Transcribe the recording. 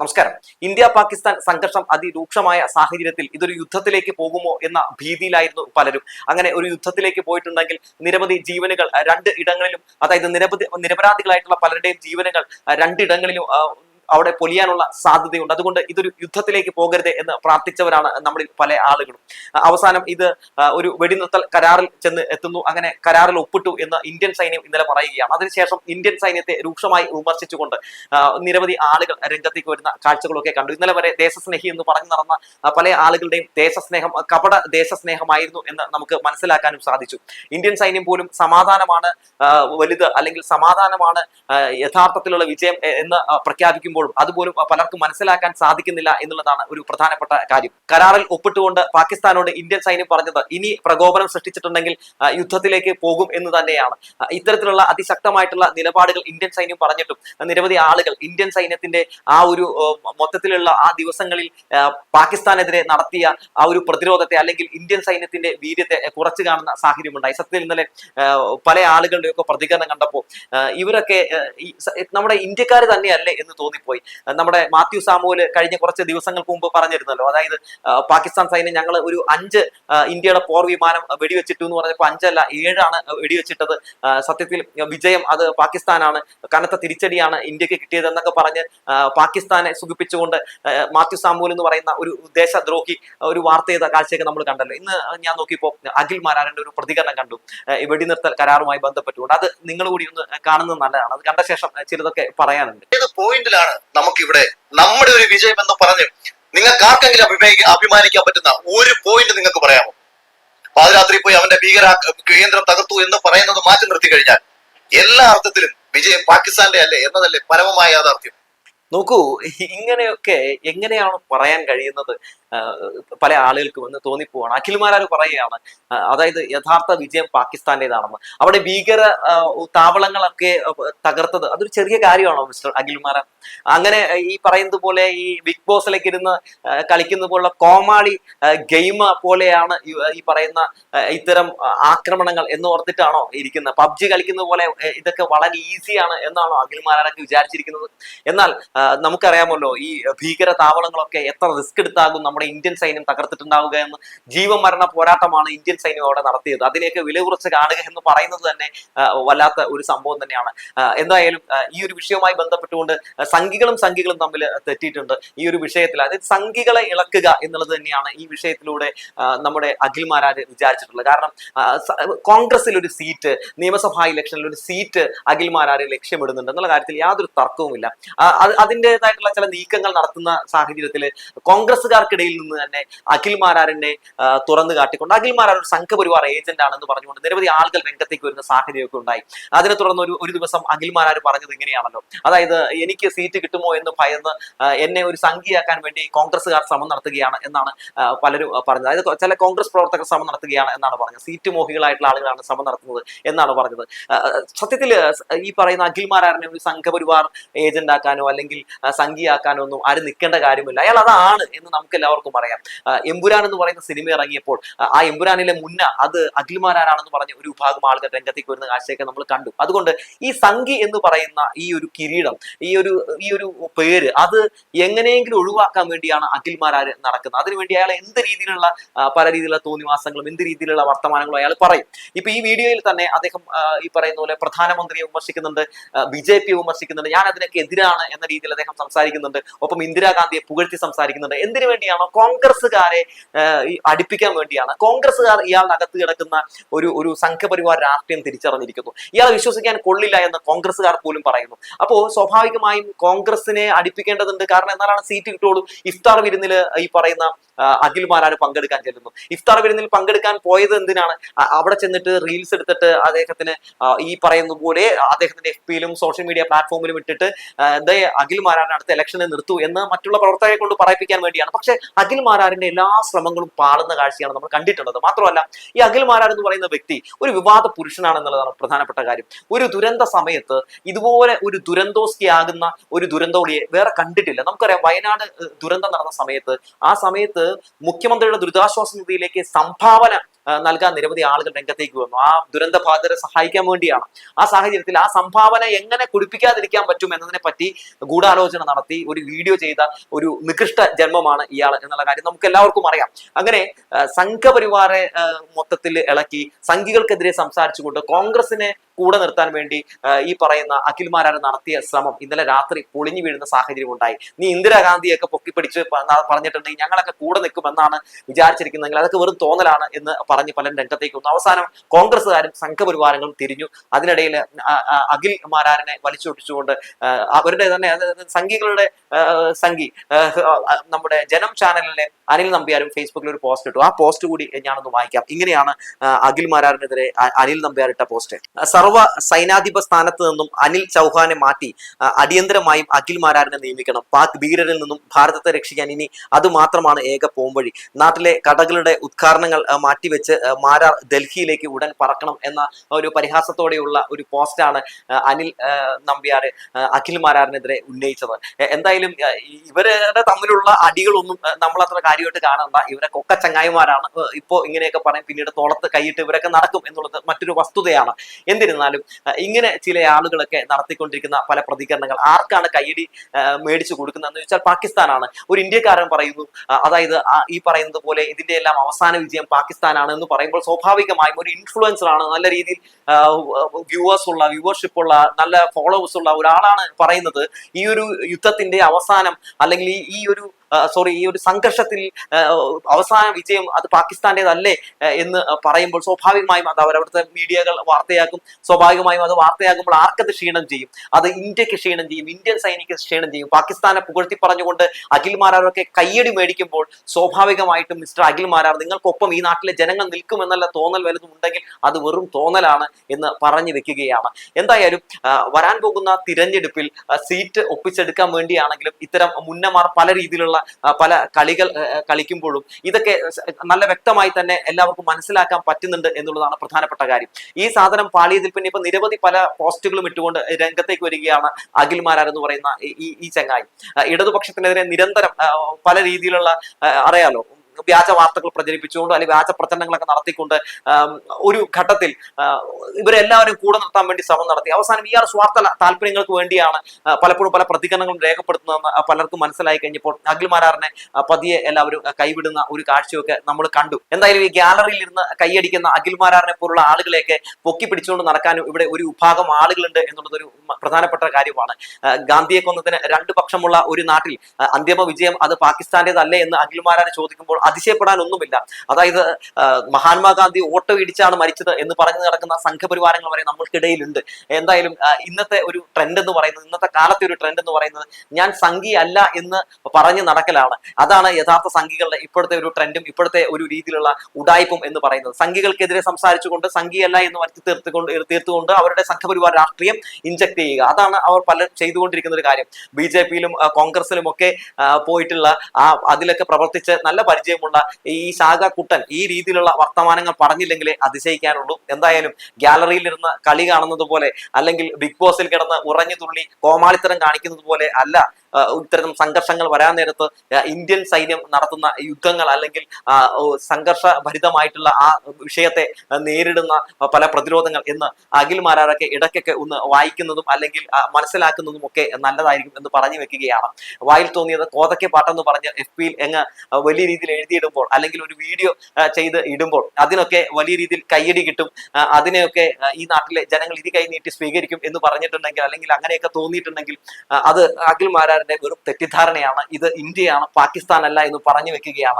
നമസ്കാരം. ഇന്ത്യ പാകിസ്ഥാൻ സംഘർഷം അതിരൂക്ഷമായ സാഹചര്യത്തിൽ ഇതൊരു യുദ്ധത്തിലേക്ക് പോകുമോ എന്ന ഭീതിയിലായിരുന്നു പലരും. അങ്ങനെ ഒരു യുദ്ധത്തിലേക്ക് പോയിട്ടുണ്ടെങ്കിൽ നിരവധി ജീവനുകൾ രണ്ട് ഇടങ്ങളിലും അതായത് നിരവധി നിരപരാധികളായിട്ടുള്ള പലരുടെയും ജീവനുകൾ രണ്ടിടങ്ങളിലും അവിടെ പൊലിയാനുള്ള സാധ്യതയുണ്ട്. അതുകൊണ്ട് ഇതൊരു യുദ്ധത്തിലേക്ക് പോകരുത് എന്ന് പ്രാർത്ഥിച്ചവരാണ് നമ്മളിൽ പല ആളുകളും. അവസാനം ഇത് ഒരു വെടിനിർത്തൽ കരാറിൽ ചെന്ന് എത്തുന്നു. അങ്ങനെ കരാറിൽ ഒപ്പിട്ടു എന്ന് ഇന്ത്യൻ സൈന്യം ഇന്നലെ പറയുകയാണ്. അതിനുശേഷം ഇന്ത്യൻ സൈന്യത്തെ രൂക്ഷമായി വിമർശിച്ചുകൊണ്ട് നിരവധി ആളുകൾ രംഗത്തേക്ക് വരുന്ന കാഴ്ചകളൊക്കെ കണ്ടു. ഇന്നലെ വരെ ദേശസ്നേഹി എന്ന് പറഞ്ഞു നടന്ന പല ആളുകളുടെയും ദേശസ്നേഹം കപട ദേശസ്നേഹമായിരുന്നു എന്ന് നമുക്ക് മനസ്സിലാക്കാനും സാധിച്ചു. ഇന്ത്യൻ സൈന്യം പോലും സമാധാനമാണ് വലുത് അല്ലെങ്കിൽ സമാധാനമാണ് യഥാർത്ഥത്തിലുള്ള വിജയം എന്ന് ആഹ് പ്രഖ്യാപിക്കുമ്പോഴും അതുപോലും പലർക്കും മനസ്സിലാക്കാൻ സാധിക്കുന്നില്ല എന്നുള്ളതാണ് ഒരു പ്രധാനപ്പെട്ട കാര്യം. കരാറിൽ ഒപ്പിട്ടുകൊണ്ട് പാകിസ്ഥാനോട് ഇന്ത്യൻ സൈന്യം പറഞ്ഞത് ഇനി പ്രകോപനം സൃഷ്ടിച്ചിട്ടുണ്ടെങ്കിൽ യുദ്ധത്തിലേക്ക് പോകും എന്ന് തന്നെയാണ്. ഇത്തരത്തിലുള്ള അതിശക്തമായിട്ടുള്ള നിലപാടുകൾ ഇന്ത്യൻ സൈന്യം പറഞ്ഞിട്ടും നിരവധി ആളുകൾ ഇന്ത്യൻ സൈന്യത്തിന്റെ ആ ഒരു മൊത്തത്തിലുള്ള ആ ദിവസങ്ങളിൽ പാകിസ്ഥാനെതിരെ നടത്തിയ ആ ഒരു പ്രതിരോധത്തെ അല്ലെങ്കിൽ ഇന്ത്യൻ സൈന്യത്തിന്റെ വീര്യത്തെ കുറച്ചു കാണുന്ന സാഹചര്യമുണ്ടായി. സത്യത്തിൽ ഇന്നലെ പല ആളുകളുടെയൊക്കെ പ്രതികരണം കണ്ടപ്പോൾ ഇവരൊക്കെ നമ്മുടെ ഇന്ത്യക്കാർ തന്നെയല്ലേ എന്ന് തോന്നിപ്പോയി ആഹ്, നമ്മുടെ മാത്യു സാമുവൽ കഴിഞ്ഞ കുറച്ച് ദിവസങ്ങൾക്ക് മുമ്പ് പറഞ്ഞിരുന്നല്ലോ. അതായത് പാകിസ്ഥാൻ സൈന്യം ഞങ്ങൾ ഒരു അഞ്ച് ഇന്ത്യയുടെ പോർ വിമാനം വെടിവെച്ചിട്ടു എന്ന് പറഞ്ഞപ്പോൾ അഞ്ചല്ല ഏഴാണ് വെടിവെച്ചിട്ടത്. സത്യത്തിൽ വിജയം അത് പാകിസ്ഥാനാണ്. കനത്ത തിരിച്ചടിയാണ് ഇന്ത്യയ്ക്ക് കിട്ടിയതെന്നൊക്കെ പറഞ്ഞ് പാകിസ്ഥാനെ സുഖിപ്പിച്ചുകൊണ്ട് മാത്യു സാമുവൽ എന്ന് പറയുന്ന ഒരു ദേശദ്രോഹി ഒരു വാർത്ത ചെയ്ത കാഴ്ചയൊക്കെ നമ്മൾ കണ്ടല്ലോ. ഇന്ന് ഞാൻ നോക്കിയപ്പോൾ അഖിൽ മാരാരന്റെ ഒരു പ്രതികരണം കണ്ടു. വെടിനിർത്തൽ കരാറുമായി ബന്ധപ്പെട്ടുകൊണ്ട്. അത് നിങ്ങൾ കൂടി ഒന്ന് കാണുന്നത് നല്ലതാണ്. അത് കണ്ട ശേഷം ചിലതൊക്കെ പറയാനുണ്ട്. പോയിന്റിലാണ് നമുക്കിവിടെ നമ്മുടെ ഒരു വിജയം എന്ന് പറഞ്ഞ് നിങ്ങൾക്ക് ആർക്കെങ്കിലും അഭിമാനിക്കാൻ അഭിമാനിക്കാൻ പറ്റുന്ന ഒരു പോയിന്റ് നിങ്ങൾക്ക് പറയാമോ? പാതിരാത്രി പോയി അവന്റെ ഭീകര കേന്ദ്രം തകർത്തു എന്ന് പറയുന്നത് മാറ്റി നിർത്തി കഴിഞ്ഞാൽ എല്ലാ അർത്ഥത്തിലും വിജയം പാകിസ്ഥാന്റെ അല്ലേ എന്നതല്ലേ പരമമായ യാഥാർത്ഥ്യം. നോക്കൂ ഇങ്ങനെയൊക്കെ എങ്ങനെയാണ് പറയാൻ കഴിയുന്നത്? പല ആളുകൾക്ക് വന്ന് തോന്നിപ്പോവാണ്. അഖിൽമാരാർ പറയുകയാണ് അതായത് യഥാർത്ഥ വിജയം പാകിസ്ഥാന്റേതാണെന്ന്. അവിടെ ഭീകര താവളങ്ങളൊക്കെ തകർത്തത് അതൊരു ചെറിയ കാര്യമാണോ മിസ്റ്റർ അഖിൽമാര? അങ്ങനെ ഈ പറയുന്നത് പോലെ ഈ ബിഗ് ബോസിലേക്ക് ഇരുന്ന് കളിക്കുന്ന പോലുള്ള കോമാളി ഗെയിം പോലെയാണ് ഈ പറയുന്ന ഇത്തരം ആക്രമണങ്ങൾ എന്ന് ഓർത്തിട്ടാണോ ഇരിക്കുന്നത്? പബ്ജി കളിക്കുന്ന പോലെ ഇതൊക്കെ വളരെ ഈസിയാണ് എന്നാണോ അഖിൽമാരാരൊക്കെ വിചാരിച്ചിരിക്കുന്നത്? എന്നാൽ നമുക്കറിയാമല്ലോ ഈ ഭീകര താവളങ്ങളൊക്കെ എത്ര റിസ്ക് എടുത്താകും നമ്മുടെ ഇന്ത്യൻ സൈന്യം തകർത്തിട്ടുണ്ടാവുക എന്ന് ജീവമരണ പോരാട്ടമാണ് ഇന്ത്യൻ സൈന്യം അവിടെ നടത്തിയത്. അതിലേക്ക് വില കുറച്ച് കാണുക എന്ന് പറയുന്നത് തന്നെ വല്ലാത്ത ഒരു സംഭവം തന്നെയാണ്. എന്തായാലും ഈ ഒരു വിഷയവുമായി ബന്ധപ്പെട്ടുകൊണ്ട് സംഘികളും സംഘികളും തമ്മിൽ തെറ്റിയിട്ടുണ്ട് ഈ ഒരു വിഷയത്തിൽ. അതായത് സംഘികളെ ഇളക്കുക എന്നുള്ളത് തന്നെയാണ് ഈ വിഷയത്തിലൂടെ നമ്മുടെ നമ്മുടെ അഖിൽമാരാര് വിചാരിച്ചിട്ടുള്ളത്. കാരണം കോൺഗ്രസിൽ ഒരു സീറ്റ് നിയമസഭാ ഇലക്ഷനിൽ ഒരു സീറ്റ് അഖിൽമാരാര് ലക്ഷ്യമിടുന്നുണ്ട് എന്നുള്ള കാര്യത്തിൽ യാതൊരു തർക്കവുമില്ല. അതിന്റെതായിട്ടുള്ള ചില നീക്കങ്ങൾ നടത്തുന്ന സാഹചര്യത്തിൽ കോൺഗ്രസ്സുകാർക്കിടയിൽ നിന്ന് തന്നെ അഖിൽ മാരാറിനെ തുറന്ന് കാട്ടിക്കൊണ്ട് അഖിൽ മാരാർ ഒരു സംഘപരിവാർ ഏജന്റ് ആണെന്ന് പറഞ്ഞുകൊണ്ട് നിരവധി ആളുകൾ രംഗത്തേക്ക് വരുന്ന സാഹചര്യമൊക്കെ ഉണ്ടായി. അതിനെ തുടർന്ന് ഒരു ഒരു ദിവസം അഖിൽ മാരാർ പറഞ്ഞത് ഇങ്ങനെയാണല്ലോ. അതായത് എനിക്ക് സീറ്റ് കിട്ടുമോ എന്ന് ഭയന്ന് എന്നെ ഒരു സംഖ്യയാക്കാൻ വേണ്ടി കോൺഗ്രസ്സുകാർ ശ്രമം നടത്തുകയാണ് എന്നാണ് പലരും പറഞ്ഞത്. അതായത് ചില കോൺഗ്രസ് പ്രവർത്തകർ ശ്രമം നടത്തുകയാണ് എന്നാണ് പറഞ്ഞത്. സീറ്റ് മോഹികളായിട്ടുള്ള ആളുകളാണ് ശ്രമം നടത്തുന്നത് എന്നാണ് പറഞ്ഞത്. സത്യത്തിൽ ഈ പറയുന്ന അഖിൽ മാരാറിനെ ഒരു സംഘപരിവാർ ഏജന്റ് ആക്കാനോ അല്ലെങ്കിൽ സംഖ്യയാക്കാനോ ഒന്നും ആരും നിൽക്കേണ്ട കാര്യമില്ല. അയാൾ അതാണ് എന്ന് നമുക്ക് എല്ലാവർക്കും അറിയാം ആ, എമ്പുരാൻ എന്ന് പറയുന്ന സിനിമ ഇറങ്ങിയപ്പോൾ ആ, എമ്പുരാനിലെ മുന്ന അത് അഖിൽമാരാണെന്ന് പറഞ്ഞ ഒരു വിഭാഗം ആളുകൾ രംഗത്തേക്ക് വരുന്ന കാഴ്ചയൊക്കെ നമ്മൾ കണ്ടു. അതുകൊണ്ട് ഈ സംഘി എന്ന് പറയുന്ന ഈ ഒരു കിരീടം ഈ ഒരു ഈ ഒരു പേര് അത് എങ്ങനെയെങ്കിലും ഒഴിവാക്കാൻ വേണ്ടിയാണ് അഖിൽമാരാർ നടക്കുന്നത്. അതിനുവേണ്ടി അയാൾ എന്ത് രീതിയിലുള്ള പല രീതിയിലുള്ള തോന്നിവാസങ്ങളും എന്ത് രീതിയിലുള്ള വർത്തമാനങ്ങളും അയാൾ പറയും. ഇപ്പൊ ഈ വീഡിയോയിൽ തന്നെ അദ്ദേഹം ഈ പറയുന്ന പോലെ പ്രധാനമന്ത്രിയെ വിമർശിക്കുന്നുണ്ട് ബി ജെ പിയെ വിമർശിക്കുന്നുണ്ട് ഞാൻ അതിനൊക്കെ എതിരാണ് എന്ന രീതിയിൽ അദ്ദേഹം സംസാരിക്കുന്നുണ്ട് ഒപ്പം ഇന്ദിരാഗാന്ധിയെ പുകഴ്ത്തി സംസാരിക്കുന്നുണ്ട്. എന്തിനു കോൺഗ്രസ്സുകാരെ അടുപ്പിക്കാൻ വേണ്ടിയാണ്. കോൺഗ്രസ്സുകാർ ഇയാളിനകത്ത് കിടക്കുന്ന ഒരു ഒരു സംഘപരിവാർ രാഷ്ട്രീയം തിരിച്ചറിഞ്ഞിരിക്കുന്നു. ഇയാളെ വിശ്വസിക്കാൻ കൊള്ളില്ല എന്ന് കോൺഗ്രസ്സുകാർ പോലും പറയുന്നു. അപ്പോൾ സ്വാഭാവികമായും കോൺഗ്രസിനെ അടുപ്പിക്കേണ്ടതുണ്ട്. കാരണം എന്നാലാണ് സീറ്റ് കിട്ടുള്ളൂ ഇഫ്താർ വിരുന്നിൽ ഈ പറയുന്ന അഖിൽമാരാണ് പങ്കെടുക്കാൻ ചെല്ലുന്നു. ഇഫ്താർ വിരുന്നിൽ പങ്കെടുക്കാൻ പോയത് എന്തിനാണ്? അവിടെ ചെന്നിട്ട് റീൽസ് എടുത്തിട്ട് അദ്ദേഹത്തിന് ഈ പറയുന്ന പോലെ അദ്ദേഹത്തിന്റെ എഫ് പിയിലും സോഷ്യൽ മീഡിയ പ്ലാറ്റ്ഫോമിലും ഇട്ടിട്ട് ദേ അഖിൽ മാരാൻ അടുത്ത ഇലക്ഷനെ നിർത്തൂ എന്ന് മറ്റുള്ള പ്രവർത്തകരെ കൊണ്ട് പറയിപ്പിക്കാൻ വേണ്ടിയാണ്. പക്ഷെ അഖിൽ മാരാറിന്റെ എല്ലാ ശ്രമങ്ങളും പാളുന്ന കാഴ്ചയാണ് നമ്മൾ കണ്ടിട്ടുള്ളത്. മാത്രമല്ല ഈ അഖിൽ മാരാർ എന്ന് പറയുന്ന വ്യക്തി ഒരു വിവാദ പുരുഷനാണെന്നുള്ളതാണ് പ്രധാനപ്പെട്ട കാര്യം. ഒരു ദുരന്ത സമയത്ത് ഇതുപോലെ ഒരു ദുരന്തോസ്കിയാകുന്ന ഒരു ദുരന്തോളിയെ വേറെ കണ്ടിട്ടില്ല. നമുക്കറിയാം വയനാട് ദുരന്തം നടന്ന സമയത്ത് ആ സമയത്ത് മുഖ്യമന്ത്രിയുടെ ദുരിതാശ്വാസ നിധിയിലേക്ക് സംഭാവന നൽകാൻ നിരവധി ആളുകൾ രംഗത്തേക്ക് വന്നു. ആ ദുരന്ത ബാധിതരെ സഹായിക്കാൻ വേണ്ടിയാണ്. ആ സാഹചര്യത്തിൽ ആ സംഭാവന എങ്ങനെ കുടിപ്പിക്കാതിരിക്കാൻ പറ്റും എന്നതിനെ പറ്റി ഗൂഢാലോചന നടത്തി ഒരു വീഡിയോ ചെയ്ത ഒരു നികൃഷ്ട ജന്മമാണ് ഇയാൾ എന്നുള്ള കാര്യം നമുക്ക് എല്ലാവർക്കും അറിയാം. അങ്ങനെ സംഘപരിവാറെ മൊത്തത്തിൽ ഇളക്കി സംഘികൾക്കെതിരെ സംസാരിച്ചുകൊണ്ട് കോൺഗ്രസിനെ കൂടെ നിർത്താൻ വേണ്ടി ഈ പറയുന്ന അഖിൽമാരാണ് നടത്തിയ ശ്രമം. ഇന്നലെ രാത്രി പൊളിഞ്ഞു വീഴുന്ന സാഹചര്യം ഉണ്ടായി. നീ ഇന്ദിരാഗാന്ധിയൊക്കെ പൊക്കിപ്പിടിച്ച് പറഞ്ഞിട്ടുണ്ടെങ്കിൽ ഞങ്ങളൊക്കെ കൂടെ നിൽക്കുമെന്നാണ് വിചാരിച്ചിരിക്കുന്നതെങ്കിൽ അതൊക്കെ വെറും തോന്നലാണ് എന്ന് പറഞ്ഞ് പലരും രംഗത്തേക്ക് വന്നു. അവസാനം കോൺഗ്രസ്സുകാരും സംഘപരിവാരങ്ങളും തിരിഞ്ഞു. അതിനിടയിൽ അഖിൽ മാരാരനെ വലിച്ചൊട്ടിച്ചുകൊണ്ട് അവരുടെ തന്നെ സംഘികളുടെ സംഘി നമ്മുടെ ജനം ചാനലിലെ അനിൽ നമ്പ്യാരും ഫേസ്ബുക്കിൽ ഒരു പോസ്റ്റ് ഇട്ടു. ആ പോസ്റ്റ് കൂടി ഞാനൊന്ന് വായിക്കാം. ഇങ്ങനെയാണ് അഖിൽ മാരാറിനെതിരെ അനിൽ നമ്പ്യാർ ഇട്ട പോസ്റ്റ്. സർവ സൈനാധിപ സ്ഥാനത്ത് നിന്നും അനിൽ ചൗഹാനെ മാറ്റി അടിയന്തരമായും അഖിൽ മാരാറിനെ നിയമിക്കണം. പാക് ഭീകരരിൽ നിന്നും ഭാരതത്തെ രക്ഷിക്കാൻ ഇനി അതുമാത്രമാണ് ഏക പോംവഴി. നാട്ടിലെ കടകളുടെ ഉദ്ഘാടനങ്ങൾ മാറ്റിവെച്ച് മാരാർ ഡൽഹിയിലേക്ക് ഉടൻ പറക്കണം എന്ന ഒരു പരിഹാസത്തോടെയുള്ള ഒരു പോസ്റ്റാണ് അനിൽ നമ്പ്യാർ അഖിൽ മാരാറിനെതിരെ ഉന്നയിച്ചത്. എന്തായാലും ഇവരുടെ തമ്മിലുള്ള അടികളൊന്നും നമ്മൾ അത്ര കാര്യമായിട്ട് കാണണ്ട. ഇവരെ കൊക്ക ചങ്ങായിമാരാണ്. ഇപ്പോൾ ഇപ്പോ ഇങ്ങനെയൊക്കെ പറയും. പിന്നീട് തോളത്ത് കൈയിട്ട് ഇവരൊക്കെ നടക്കും എന്നുള്ളത് മറ്റൊരു വസ്തുതയാണ്. എന്നിരുന്നാലും ഇങ്ങനെ ചില ആളുകളൊക്കെ നടത്തിക്കൊണ്ടിരിക്കുന്ന പല പ്രതികരണങ്ങൾ. ആർക്കാണ് കൈയടി മേടിച്ചു കൊടുക്കുന്നതെന്ന് വെച്ചാൽ പാകിസ്ഥാനാണ്. ഒരു ഇന്ത്യക്കാരൻ പറയുന്നു അതായത് ഈ പറയുന്നത് പോലെ ഇതിന്റെ എല്ലാം അവസാന വിജയം പാകിസ്ഥാനാണ് എന്ന് പറയുമ്പോൾ സ്വാഭാവികമായും ഒരു ഇൻഫ്ലുവൻസർ ആണ്. നല്ല രീതിയിൽ വ്യൂവേഴ്സ് ഉള്ള വ്യൂവർഷിപ്പ് ഉള്ള നല്ല ഫോളോവേഴ്സ് ഉള്ള ഒരാളാണ് പറയുന്നത്. ഈ ഒരു യുദ്ധത്തിന്റെ അവസാനം അല്ലെങ്കിൽ ഈ ഒരു സോറി ഈ ഒരു സംഘർഷത്തിൽ അവസാന വിജയം അത് പാകിസ്ഥാന്റെതല്ലേ എന്ന് പറയുമ്പോൾ സ്വാഭാവികമായും അത് അവരവിടുത്തെ മീഡിയകൾ വാർത്തയാക്കും. സ്വാഭാവികമായും അത് വാർത്തയാകുമ്പോൾ ആർക്കത് ക്ഷീണം ചെയ്യും? അത് ഇന്ത്യയ്ക്ക് ക്ഷീണം ചെയ്യും ഇന്ത്യൻ സൈനിക ക്ഷീണം ചെയ്യും. പാകിസ്ഥാനെ പുകഴ്ത്തി പറഞ്ഞുകൊണ്ട് അഖിൽ മാരാറൊക്കെ കയ്യടി മേടിക്കുമ്പോൾ സ്വാഭാവികമായിട്ടും മിസ്റ്റർ അഖിൽ മാരാർ നിങ്ങൾക്കൊപ്പം ഈ നാട്ടിലെ ജനങ്ങൾ നിൽക്കുമെന്നല്ല തോന്നൽ വലുതും ഉണ്ടെങ്കിൽ അത് വെറും തോന്നലാണ് എന്ന് പറഞ്ഞു വെക്കുകയാണ്. എന്തായാലും വരാൻ പോകുന്ന തിരഞ്ഞെടുപ്പിൽ സീറ്റ് ഒപ്പിച്ചെടുക്കാൻ വേണ്ടിയാണെങ്കിലും ഇത്തരം മുന്നമാർ പല രീതിയിലുള്ള പല കളികൾ കളിക്കുമ്പോഴും ഇതൊക്കെ നല്ല വ്യക്തമായി തന്നെ എല്ലാവർക്കും മനസ്സിലാക്കാൻ പറ്റുന്നുണ്ട് എന്നുള്ളതാണ് പ്രധാനപ്പെട്ട കാര്യം. ഈ സാധനം പാളിയതിൽ പിന്നെ ഇപ്പൊ നിരവധി പല പോസ്റ്റുകളും ഇട്ടുകൊണ്ട് രംഗത്തേക്ക് വരികയാണ് അഖിൽമാരാർ എന്ന് പറയുന്ന ഈ- ഈ ചങ്ങായി. ഇടതുപക്ഷത്തിനെതിരെ നിരന്തരം പല രീതിയിലുള്ള അറിയാലോ വ്യാജ വാർത്തകൾ പ്രചരിപ്പിച്ചുകൊണ്ട് അല്ലെങ്കിൽ വ്യാജ പ്രചരണങ്ങളൊക്കെ നടത്തിക്കൊണ്ട് ഒരു ഘട്ടത്തിൽ ഇവരെല്ലാവരും കൂടെ നിർത്താൻ വേണ്ടി ശ്രമം നടത്തി. അവസാനം ഈ ആർ സ്വാർത്ഥ താല്പര്യങ്ങൾക്ക് വേണ്ടിയാണ് പലപ്പോഴും പല പ്രതികരണങ്ങളും രേഖപ്പെടുത്തുന്നതെന്ന് പലർക്കും മനസ്സിലായി കഴിഞ്ഞപ്പോൾ അഖിൽമാരാറിനെ പതിയെ എല്ലാവരും കൈവിടുന്ന ഒരു കാഴ്ചയൊക്കെ നമ്മൾ കണ്ടു. എന്തായാലും ഈ ഗ്യാലറിയിൽ ഇരുന്ന് കൈയടിക്കുന്ന അഖിൽമാരാറിനെ പോലുള്ള ആളുകളെയൊക്കെ പൊക്കി പിടിച്ചുകൊണ്ട് നടക്കാനും ഇവിടെ ഒരു വിഭാഗം ആളുകളുണ്ട് എന്നുള്ളത് ഒരു പ്രധാനപ്പെട്ട കാര്യമാണ്. ഗാന്ധിയെ കൊന്നതിന് രണ്ട് പക്ഷമുള്ള ഒരു നാട്ടിൽ അന്തിമ വിജയം അത് പാകിസ്ഥാന്റേതല്ലേ എന്ന് അഖിൽമാരാറിനെ മാരാർ ചോദിക്കുമ്പോൾ അതിശയപ്പെടാനൊന്നുമില്ല. അതായത് മഹാത്മാഗാന്ധി ഓട്ടോ ഇടിച്ചാണ് മരിച്ചത് എന്ന് പറഞ്ഞു നടക്കുന്ന സംഘപരിവാരങ്ങൾ വരെ നമ്മൾക്കിടയിലുണ്ട്. എന്തായാലും ഇന്നത്തെ ഒരു ട്രെൻഡ് എന്ന് പറയുന്നത് ഇന്നത്തെ കാലത്തെ ഒരു ട്രെൻഡ് എന്ന് പറയുന്നത് ഞാൻ സംഘി അല്ല എന്ന് പറഞ്ഞ് നടക്കലാണ്. അതാണ് യഥാർത്ഥ സംഘികളുടെ ഇപ്പോഴത്തെ ഒരു ട്രെൻഡും ഇപ്പോഴത്തെ ഒരു രീതിയിലുള്ള ഉടായ്പും എന്ന് പറയുന്നത്. സംഘികൾക്കെതിരെ സംസാരിച്ചുകൊണ്ട് സംഘിയല്ല എന്ന് വരുത്തി തീർത്തുകൊണ്ട് തീർത്തുകൊണ്ട് അവരുടെ സംഘപരിവാർ രാഷ്ട്രീയം ഇഞ്ചക്ട് ചെയ്യുക. അതാണ് അവർ പല ചെയ്തുകൊണ്ടിരിക്കുന്ന ഒരു കാര്യം. ബി ജെ പിയിലും കോൺഗ്രസിലും ഒക്കെ പോയിട്ടുള്ള ആ അതിലൊക്കെ പ്രവർത്തിച്ച് നല്ല പരിചയമുള്ള ഈ ശാഖ കുട്ടൻ ഈ രീതിയിലുള്ള വർത്തമാനങ്ങൾ പറഞ്ഞില്ലെങ്കിലേ അതിശയിക്കാനുള്ളൂ. എന്തായാലും ഗാലറിയിൽ ഇരുന്ന് കളി കാണുന്നത് പോലെ അല്ലെങ്കിൽ ബിഗ് ബോസിൽ കിടന്ന് ഉറഞ്ഞു തുള്ളി കോമാളിത്തരം കാണിക്കുന്നത് പോലെ അല്ല ഇത്തരം സംഘർഷങ്ങൾ വരാൻ നേരത്ത് ഇന്ത്യൻ സൈന്യം നടത്തുന്ന യുദ്ധങ്ങൾ അല്ലെങ്കിൽ സംഘർഷ ഭരിതമായിട്ടുള്ള ആ വിഷയത്തെ നേരിടുന്ന പല പ്രതിരോധങ്ങൾ എന്ന് അഖിൽ മാരാറൊക്കെ ഇടയ്ക്കൊക്കെ ഒന്ന് വായിക്കുന്നതും അല്ലെങ്കിൽ മനസ്സിലാക്കുന്നതും ഒക്കെ നല്ലതായിരിക്കും എന്ന് പറഞ്ഞു വെക്കുകയാണ്. വായിൽ തോന്നിയത് കോതക്കെ പാട്ടെന്ന് പറഞ്ഞ് എഫ് പിയിൽ എങ്ങ് വലിയ രീതിയിൽ എഴുതിയിടുമ്പോൾ അല്ലെങ്കിൽ ഒരു വീഡിയോ ചെയ്ത് ഇടുമ്പോൾ അതിനൊക്കെ വലിയ രീതിയിൽ കയ്യടി കിട്ടും. അതിനെയൊക്കെ ഈ നാട്ടിലെ ജനങ്ങൾ ഇത് കൈ നീട്ടി സ്വീകരിക്കും എന്ന് പറഞ്ഞിട്ടുണ്ടെങ്കിൽ അല്ലെങ്കിൽ അങ്ങനെയൊക്കെ തോന്നിയിട്ടുണ്ടെങ്കിൽ അത് അഖിൽ മാരാറിന്റെ വെറും തെറ്റിദ്ധാരണയാണ്. ഇത് ഇന്ത്യയാണ് പാകിസ്ഥാൻ അല്ല എന്ന് പറഞ്ഞു വെക്കുകയാണ്.